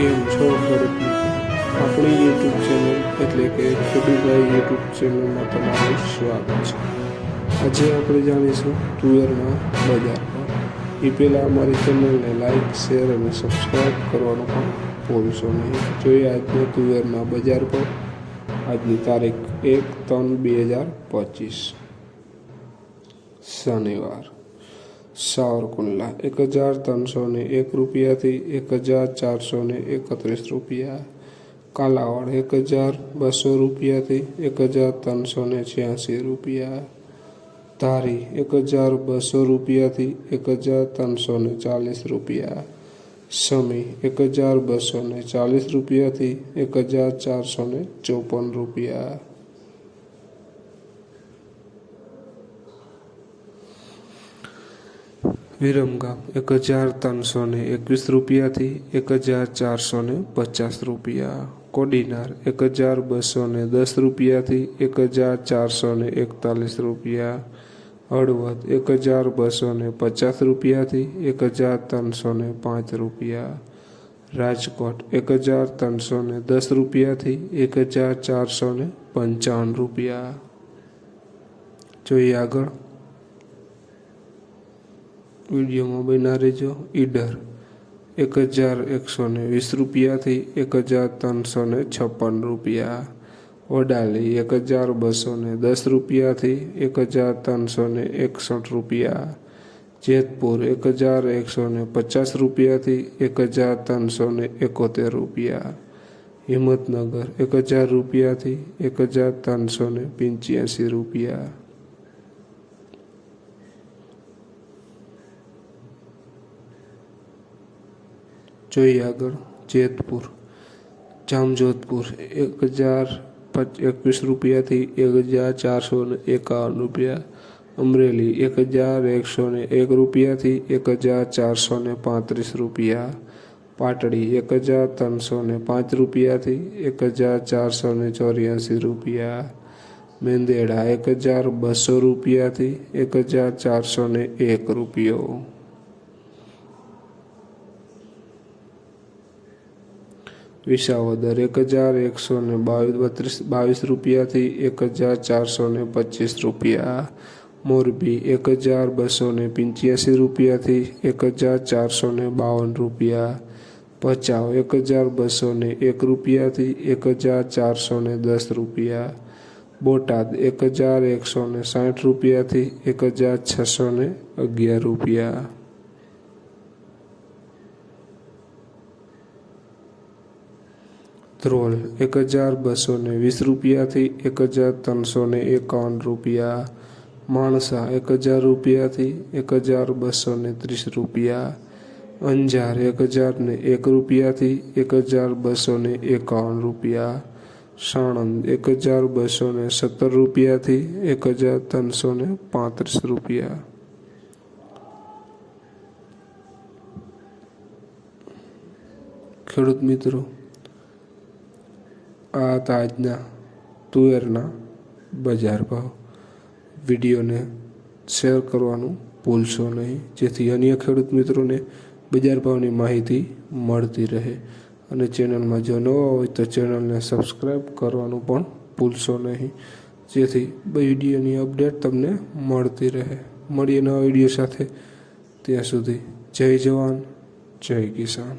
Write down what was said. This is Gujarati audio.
કેમ છો ખેડૂત આપણી યુટ્યુબ ચેનલ એટલે કે ખેડૂતભાઈ યુટ્યુબ ચેનલમાં તમારું સ્વાગત છે. આજે આપણે જાણીશું તુવેરના બજાર ભાવ એ પહેલાં અમારી ચેનલને લાઈક શેર અને સબસ્ક્રાઈબ કરવાનું પણ ભૂલશો નહીં. જોઈએ આજનો તુવેરના બજાર પર આજની તારીખ એક ત્રણ બે હજાર પચીસ. શનિવાર. સાવરકુંડલા એક હજાર ત્રણસો ને એક રૂપિયાથી એક હજાર ચારસો ને એકત્રીસ રૂપિયા. કાલાવડ, એક હજાર બસો રૂપિયાથી એક હજાર ત્રણસો ને છ્યાસી રૂપિયા. ધારી, એક હજાર બસો રૂપિયાથી એક હજાર ત્રણસો ને ચાલીસ રૂપિયા. સમી, એક હજાર બસો ને ચાલીસ રૂપિયાથી એક હજાર ચારસો ને ચોપન રૂપિયા. વિરમગામ એક હજાર ત્રણસો ને એકવીસ રૂપિયાથી એક હજાર ચારસો ને પચાસ રૂપિયા. કોડીનાર, એક હજાર બસો ને દસ રૂપિયાથી એક હજાર ચારસો ને એકતાલીસ રૂપિયા. હળવદ, એક હજાર બસો ને પચાસ રૂપિયાથી એક હજાર ત્રણસો ને પાંચ રૂપિયા. રાજકોટ, એક હજાર ત્રણસો ને દસ રૂપિયાથી એક હજાર ચારસો ને પંચાવન રૂપિયા. જોઈએ આગળ. વિડીયોમાં બના રહેજો. ઈડર એક હજાર એકસો ને વીસ રૂપિયાથી એક હજાર ત્રણસો ને છપ્પન રૂપિયા. વડાલી એક હજાર બસો ને દસ રૂપિયાથી એક હજાર ત્રણસો ને એકસઠ રૂપિયા. જેતપુર એક હજાર એકસો ને પચાસ રૂપિયાથી એક હજાર ત્રણસો ને એકોતેર રૂપિયા. હિંમતનગર એક હજાર રૂપિયાથી એક હજાર ત્રણસો ને પંચ્યાસી રૂપિયા. જોઈએ આગળ, જેતપુર, જામજોધપુર, એક હજાર એકવીસ રૂપિયાથી એક હજાર ચારસો ને એકાવન રૂપિયા, અમરેલી, એક હજાર એકસો ને એક રૂપિયાથી એક હજાર ચારસો ને પાંત્રીસ રૂપિયા, પાટડી, એક હજાર ત્રણસો ને પાંચ રૂપિયાથી એક હજાર ચારસો ને ચોર્યાસી રૂપિયા, મેંદેડા, એક હજાર બસો રૂપિયાથી એક હજાર ચારસો ને એક રૂપિયો. વિસાવદર એક હજાર એકસો ને બાવીસ, બત્રીસ, બાવીસ રૂપિયાથી એક હજાર ચારસો ને પચીસ રૂપિયા. મોરબી એક હજાર બસો ને પંચ્યાસી રૂપિયાથી એક હજાર ચારસો ને બાવન રૂપિયા. ભચાઉ એક હજાર બસો ને એક રૂપિયાથી એક હજાર ચારસો ને દસ રૂપિયા. બોટાદ એક હજાર એકસો ને સાઠ રૂપિયાથી એક હજાર છસો ને અગિયાર રૂપિયા. ધ્રોલ એક હજાર બસો ને વીસ રૂપિયાથી એક હજાર ત્રણસો ને એકાવન રૂપિયા. માણસા, એક હજાર રૂપિયાથી એક હજાર બસો ને ત્રીસ રૂપિયા. અંજાર, એક હજાર ને એક રૂપિયાથી એક હજાર બસો ને એકાવન રૂપિયા. સાણંદ, એક હજાર બસો ને સત્તર રૂપિયાથી એક હજાર ત્રણસો ને પાંત્રીસ રૂપિયા. ખેડૂત મિત્રો આ હતા આજના તુવેરના બજાર ભાવ. વિડીયોને શેર કરવાનું ભૂલશો નહીં. જેથી અન્ય ખેડૂત મિત્રોને બજાર ભાવની માહિતી મળતી રહે. અને ચેનલમાં જો નવા હોય તો ચેનલને સબસ્ક્રાઈબ કરવાનું પણ ભૂલશો નહીં. જેથી વિડીયોની અપડેટ તમને મળતી રહે. મળીએ નવા વીડિયો સાથે. ત્યાં સુધી જય જવાન, જય કિસાન.